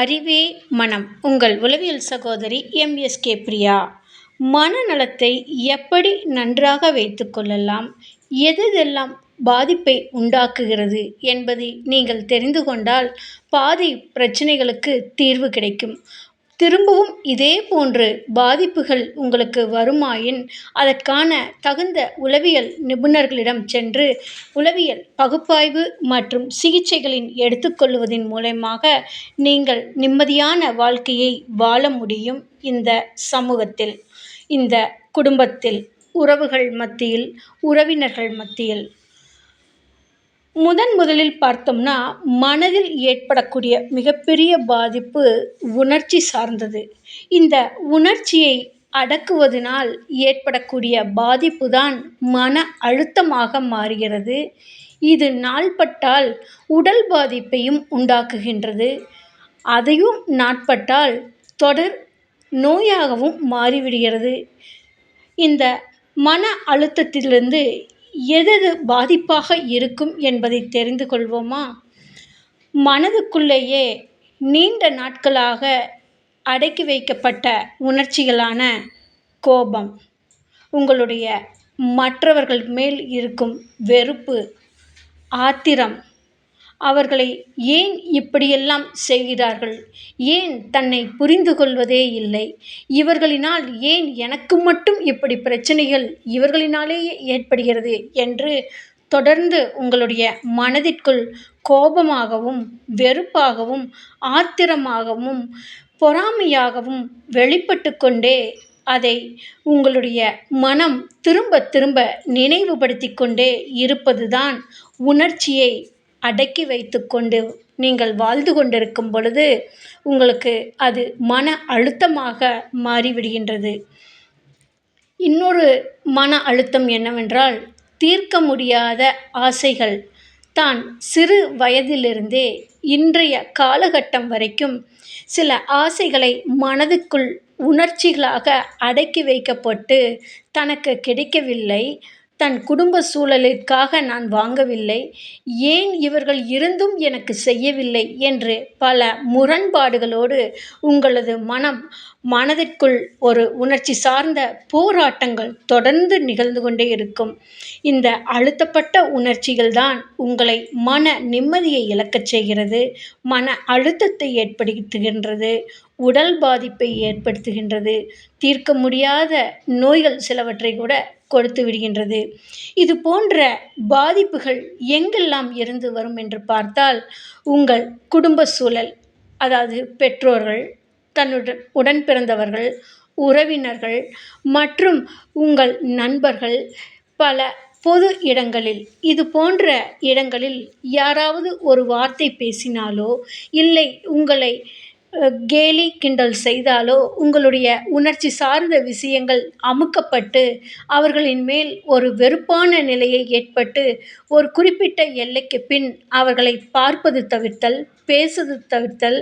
அறிவே மனம். உங்கள் உளவியல் சகோதரி எம்எஸ்கே பிரியா. மனநலத்தை எப்படி நன்றாக வைத்து கொள்ளலாம்? எதெல்லாம் பாதிப்பை உண்டாக்குகிறது என்பதை நீங்கள் தெரிந்து கொண்டால் பாதி பிரச்சனைகளுக்கு தீர்வு கிடைக்கும். திரும்பவும் இதே போன்று பாதிப்புகள் உங்களுக்கு வருமாயின் அதற்கான தகுந்த உளவியல் நிபுணர்களிடம் சென்று உளவியல் பகுப்பாய்வு மற்றும் சிகிச்சைகளின் எடுத்துக்கொள்வதின் மூலமாக நீங்கள் நிம்மதியான வாழ்க்கையை வாழ முடியும் இந்த சமூகத்தில். இந்த குடும்பத்தில் உறவுகள் மத்தியில் உறவினர்கள் மத்தியில். முதன் முதலில் பார்த்தோம்னா மனதில் ஏற்படக்கூடிய மிகப்பெரிய பாதிப்பு உணர்ச்சி சார்ந்தது. இந்த உணர்ச்சியை அடக்குவதனால் ஏற்படக்கூடிய பாதிப்பு தான் மன அழுத்தமாக மாறுகிறது. இது நாள்பட்டால் உடல் பாதிப்பையும் உண்டாக்குகின்றது. அதையும் நாட்பட்டால் தொடர் நோயாகவும் மாறிவிடுகிறது. இந்த மன அழுத்தத்திலிருந்து எதது பாதிப்பாக இருக்கும் என்பதை தெரிந்து கொள்வோமா? மனதுக்குள்ளேயே நீண்ட நாட்களாக அடக்கி வைக்கப்பட்ட உணர்ச்சிகளான கோபம் உங்களுடைய மற்றவர்கள் மேல் இருக்கும் வெறுப்பு ஆத்திரம் அவர்களை ஏன் இப்படியெல்லாம் செய்கிறார்கள்? ஏன் தன்னை புரிந்து கொள்வதே இல்லை? இவர்களினால் ஏன் எனக்கு மட்டும் இப்படி பிரச்சனைகள் இவர்களினாலேயே ஏற்படுகிறது என்று தொடர்ந்து உங்களுடைய மனதிற்குள் கோபமாகவும் வெறுப்பாகவும் ஆத்திரமாகவும் பொறாமையாகவும் வெளிப்பட்டு கொண்டே அதை உங்களுடைய மனம் திரும்ப திரும்ப நினைவுபடுத்தி கொண்டே இருப்பதுதான் உணர்ச்சியை அடக்கி வைத்து கொண்டு நீங்கள் வாழ்ந்து கொண்டிருக்கும் பொழுது உங்களுக்கு அது மன அழுத்தமாக மாறிவிடுகின்றது. இன்னொரு மன அழுத்தம் என்னவென்றால் தீர்க்க முடியாத ஆசைகள். தான் சிறு வயதிலிருந்தே இன்றைய காலகட்டம் வரைக்கும் சில ஆசைகளை மனதுக்குள் உணர்ச்சிகளாக அடக்கி வைக்கப்பட்டு தனக்கு கிடைக்கவில்லை. தன் குடும்ப சூழலிற்காக நான் வாங்கவில்லை. ஏன் இவர்கள் இருந்தும் எனக்கு செய்யவில்லை என்று பல முரண்பாடுகளோடு உங்களது மனம் மனதிற்குள் ஒரு உணர்ச்சி சார்ந்த போராட்டங்கள் தொடர்ந்து நிகழ்ந்து கொண்டே இருக்கும். இந்த அழுத்தப்பட்ட உணர்ச்சிகள் தான் உங்களை மன நிம்மதியை இழக்கச் செய்கிறது மன அழுத்தத்தை ஏற்படுத்துகின்றது உடல் பாதிப்பை ஏற்படுத்துகின்றது தீர்க்க முடியாத நோய்கள் சிலவற்றை கூட கொடுத்து விடுகின்றது. இது போன்ற பாதிப்புகள் எங்கெல்லாம் இருந்து வரும் என்று பார்த்தால் உங்கள் குடும்ப சூழல் அதாவது பெற்றோர்கள் தன்னுடன் உடன் பிறந்தவர்கள் உறவினர்கள் மற்றும் உங்கள் நண்பர்கள் பல பொது இடங்களில் இது போன்ற இடங்களில் யாராவது ஒரு வார்த்தை பேசினாலோ இல்லை உங்களை கேலி கிண்டல் செய்தாலோ உங்களுடைய உணர்ச்சி சார்ந்த விஷயங்கள் அமுக்கப்பட்டு அவர்களின் மேல் ஒரு வெறுப்பான நிலையை ஏற்பட்டு ஒரு குறிப்பிட்ட எல்லைக்கு பின் அவர்களை பார்ப்பது தவிர்த்தல் பேசுவது தவிர்த்தல்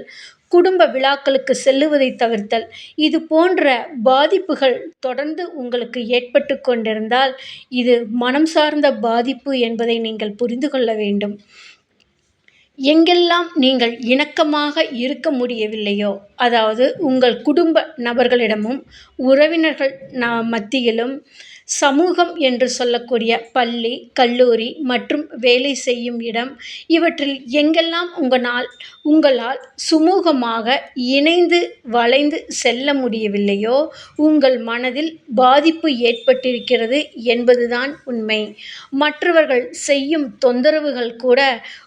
குடும்ப விழாக்களுக்கு செல்லுவதை தவிர்த்தல். இது போன்ற பாதிப்புகள் தொடர்ந்து உங்களுக்கு ஏற்பட்டு கொண்டிருந்தால் இது மனம் சார்ந்த பாதிப்பு என்பதை நீங்கள் புரிந்து கொள்ள வேண்டும். எங்கெல்லாம் நீங்கள் இணக்கமாக இருக்க முடியவில்லையோ அதாவது உங்கள் குடும்ப நபர்களிடமும் உறவினர்கள் ந மத்தியிலும் சமூகம் என்று சொல்லக்கூடிய பள்ளி கல்லூரி மற்றும் வேலை செய்யும் இடம். இவற்றில் எங்கெல்லாம் உங்களால் உங்களால் சுமூகமாக இணைந்து வளைந்து செல்ல முடியவில்லையோ உங்கள் மனதில் பாதிப்பு ஏற்பட்டிருக்கிறது என்பதுதான் உண்மை. மற்றவர்கள் செய்யும் தொந்தரவுகள் கூட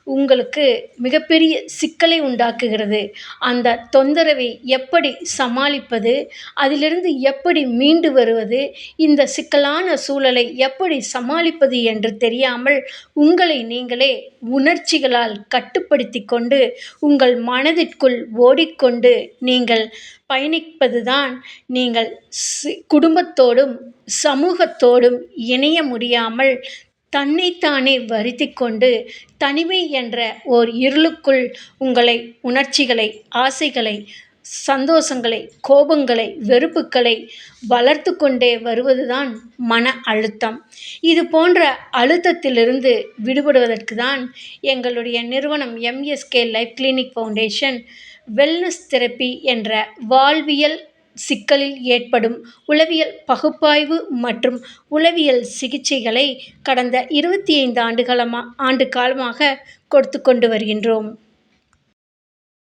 உங்களுக்கு மிகப்பெரிய சிக்கலை உண்டாக்குகிறது. அந்த தொந்தரவை எப்படி சமாளிப்பது அதிலிருந்து எப்படி மீண்டு வருவது இந்த சிக்கல் சிக்கலான சூழலை எப்படி சமாளிப்பது என்று தெரியாமல் உங்களை நீங்களே உணர்ச்சிகளால் கட்டுப்படுத்தி கொண்டு உங்கள் மனதிற்குள் ஓடிக்கொண்டு நீங்கள் பயணிப்பதுதான் நீங்கள் குடும்பத்தோடும் சமூகத்தோடும் இணைய முடியாமல் தன்னைத்தானே வருத்தி கொண்டு தனிமை என்ற ஓர் இருளுக்குள் உங்களை உணர்ச்சிகளை ஆசைகளை சந்தோஷங்களை கோபங்களை வெறுப்புக்களை வளர்த்து கொண்டே வருவதுதான் மன அழுத்தம். இது போன்ற அழுத்தத்திலிருந்து விடுபடுவதற்கு தான் எங்களுடைய நிறுவனம் MSK life clinic foundation wellness therapy என்ற வாழ்வியல் சிக்கலில் ஏற்படும் உளவியல் பகுப்பாய்வு மற்றும் உளவியல் சிகிச்சைகளை கடந்த இருபத்தி ஐந்து ஆண்டு காலமாக கொடுத்து கொண்டு வருகின்றோம்.